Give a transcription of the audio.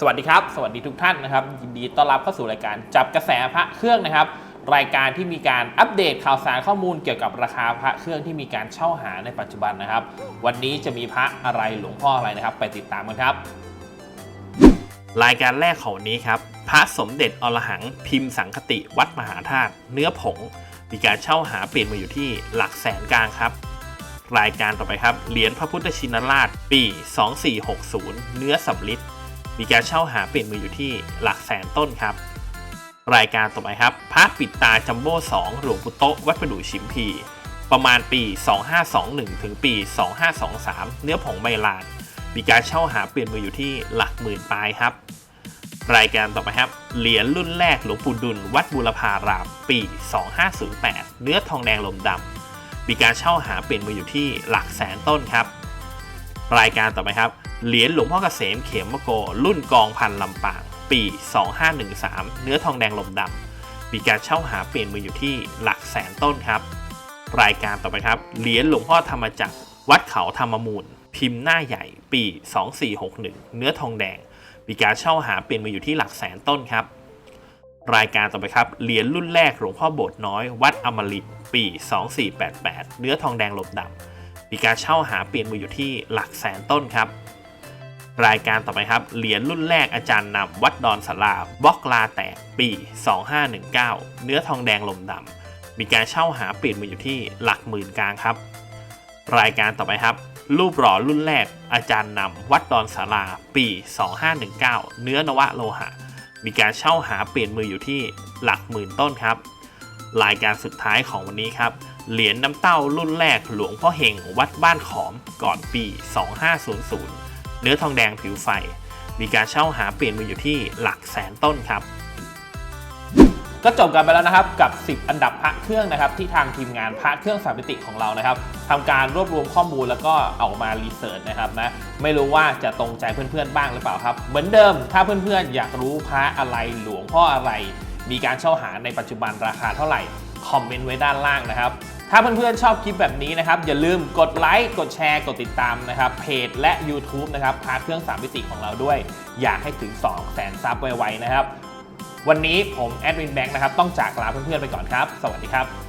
สวัสดีครับ สวัสดีทุกท่านนะครับ ยินดีต้อนรับเข้าสู่รายการจับกระแสพระเครื่องนะครับ รายการที่มีการอัปเดตข่าวสารข้อมูลเกี่ยวกับราคาพระเครื่องที่มีการเช่าหาในปัจจุบันนะครับ วันนี้จะมีพระอะไรหลวงพ่ออะไรนะครับ ไปติดตามกันครับ รายการแรกของวันนี้ครับ พระสมเด็จอรหังพิมพ์สังคติวัดมหาธาตุเนื้อผง มีการเช่าหาเปลี่ยนมาอยู่ที่หลักแสนกลางครับรายการต่อไปครับเหรียญพระพุทธชินราชปี 2460 เนื้อสำลิด มีการเช่าหาเปลี่ยนมืออยู่ที่หลักแสนต้นครับ รายการต่อไปครับพระปิดตาจัมโบ้2หลวงปู่โตะวัดประดู่ชิมพี ประมาณปี 2521 ถึงปี 2523 เนื้อผงใบลานมีการเช่าหาเปลี่ยนมืออยู่ที่หลักหมื่นปลายครับ รายการต่อไปครับเหรียญรุ่นแรกหลวงปู่ดุลวัดบูรพารามปี 2508 เนื้อทองแดงลมดำมีการเช่าหาเปลี่ยนมืออยู่ที่หลักแสนต้นครับ รายการต่อไปครับ เหรียญหลวงพ่อเกษมเขมมโก รุ่นกองพันลำปาง ปี 2513 เนื้อทองแดงลมดำมีการเช่าหาเปลี่ยนมืออยู่ที่หลักแสนต้นครับ รายการต่อไปครับ เหรียญหลวงพ่อธรรมจักร วัดเขาธรรมมูล พิมพ์หน้าใหญ่ ปี 2461 เนื้อทองแดง มีการเช่าหาเปลี่ยนมืออยู่ที่หลักแสนต้นครับ รายการต่อไปครับ เหรียญรุ่นแรกหลวงพ่อโบสถ์น้อย วัดอมรินทร์ปี 2488 เนื้อทองแดงลมดำมีการเช่าหาเปลี่ยนมืออยู่ที่หลักแสนต้นครับ รายการต่อไปครับ เหรียญรุ่นแรกอาจารย์นำวัดดอนสาราบล็อกลาแตกปี 2519 เนื้อทองแดงลมดำมีการเช่าหาเปลี่ยนมืออยู่ที่หลักหมื่นกลางครับ รายการต่อไปครับ รูปหล่อรุ่นแรกอาจารย์นำวัดดอนสาราปี 2519 เนื้อนวะโลหะ มีการเช่าหาเปลี่ยนมืออยู่ที่หลักหมื่นต้นครับ รายการสุดท้ายของวันนี้ครับเหรียญน้ำเต้ารุ่นแรกหลวงพ่อเฮงวัดบ้านขอมก่อนปี 2500 เนื้อทองแดงผิวไฟ มีการเช่าหาเปลี่ยนมืออยู่ที่หลักแสนต้นครับ ก็จบกันไปแล้วนะครับกับ 10 อันดับพระเครื่องนะครับ ที่ทางทีมงานพระเครื่องสามมิติของเรานะครับทำการรวบรวมข้อมูลแล้วก็เอามารีเสิร์ชนะครับนะไม่รู้ว่าจะตรงใจเพื่อนๆบ้างหรือเปล่าครับ เหมือนเดิมถ้าเพื่อนๆ อยากรู้พระอะไรหลวงพ่ออะไร มีการเช่าหาในปัจจุบันราคาเท่าไหร่คอมเมนต์ไว้ด้านล่างนะครับ ถ้าเพื่อนๆชอบคลิปแบบนี้นะครับอย่าลืมกดไลค์กดแชร์กดติดตามนะครับเพจและ YouTube นะครับพาเครื่องสามมิติของเราด้วย อยากให้ถึง2 0 0แสนซับไวๆนะครับ วันนี้ผมแอดมินแบงค์นะครับต้องจากลาเพื่อนๆไปก่อนครับ สวัสดีครับ